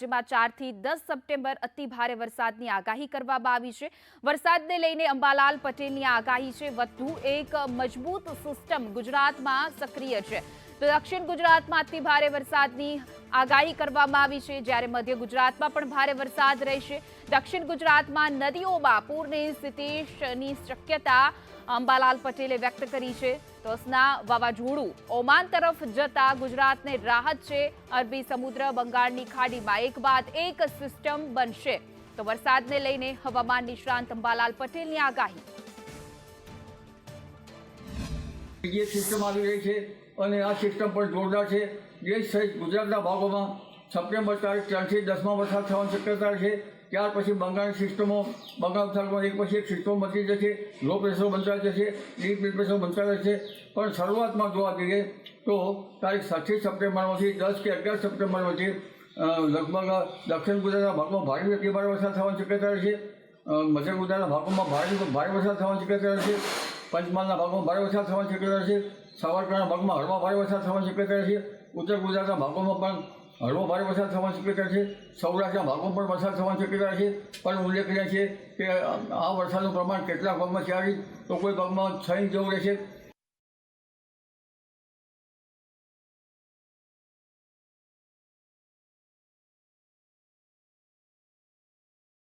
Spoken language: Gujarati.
રાજ્યમાં ચારથી દસ સપ્ટેમ્બર અતિ ભારે વરસાદની આગાહી કરવામાં આવી છે. વરસાદને લઈને અંબાલાલ પટેલની આગાહી છે. વધુ એક મજબૂત સિસ્ટમ ગુજરાતમાં સક્રિય છે. તો દક્ષિણ ગુજરાતમાં અતિ ભારે વરસાદની આગાહી કરવામાં આવી છે. જ્યારે મધ્ય ગુજરાતમાં પણ ભારે વરસાદ રહેશે. દક્ષિણ ગુજરાતમાં નદીઓમાં પૂરની સ્થિતિની શક્યતા અંબાલાલ પટેલે વ્યક્ત કરી છે. તો વાવાઝોડું ઓમાન તરફ જતા ગુજરાતને રાહત છે. અરબી સમુદ્ર બંગાળની ખાડીમાં એક બાદ એક સિસ્ટમ બનશે. તો વરસાદને લઈને હવામાન નિષ્ણાંત અંબાલાલ પટેલની આગાહી. બીજી સિસ્ટમ આવી રહી છે અને આ સિસ્ટમ પણ જોરદાર છે. દેશ સહિત ગુજરાતના ભાગોમાં સપ્ટેમ્બર તારીખ ત્રણથી દસમાં વરસાદ થવાની શક્યતા છે. ત્યાર પછી બંગાળની સિસ્ટમો, બંગાળ ઉપસાગરમાં એક પછી એક સિસ્ટમ બનતી જશે. લો પ્રેશર બનતા જશે, ડીપ પ્રેશર બનતા જશે. પણ શરૂઆતમાં જોવા જઈએ તો તારીખ છઠ્ઠી સપ્ટેમ્બરમાંથી દસ કે અગિયાર સપ્ટેમ્બરમાંથી લગભગ દક્ષિણ ગુજરાતના ભાગમાં ભારે અતિ ભારે વરસાદ થવાની શક્યતા રહેશે. મધ્ય ગુજરાતના ભાગોમાં ભારે ભારે વરસાદ થવાની શક્યતા રહેશે. પંચમહાલના ભાગમાં ભારે વરસાદ થવાની શક્યતા રહેશે. સાવરકરના ભાગમાં હળવા ભારે વરસાદ થવાની શક્યતા છે ઉત્તર ગુજરાતના ભાગોમાં પણ હળવો ભારે વરસાદ થવાની શક્યતા છે. સૌરાષ્ટ્રના ભાગોમાં પણ વરસાદ થવાની શક્યતા છે. પણ ઉલ્લેખનીય છે કે આ વરસાદનું પ્રમાણ કેટલાક ભાગમાં ચાર ઇંચ તો કોઈ ભાગમાં છ ઇંચ જેવું રહેશે.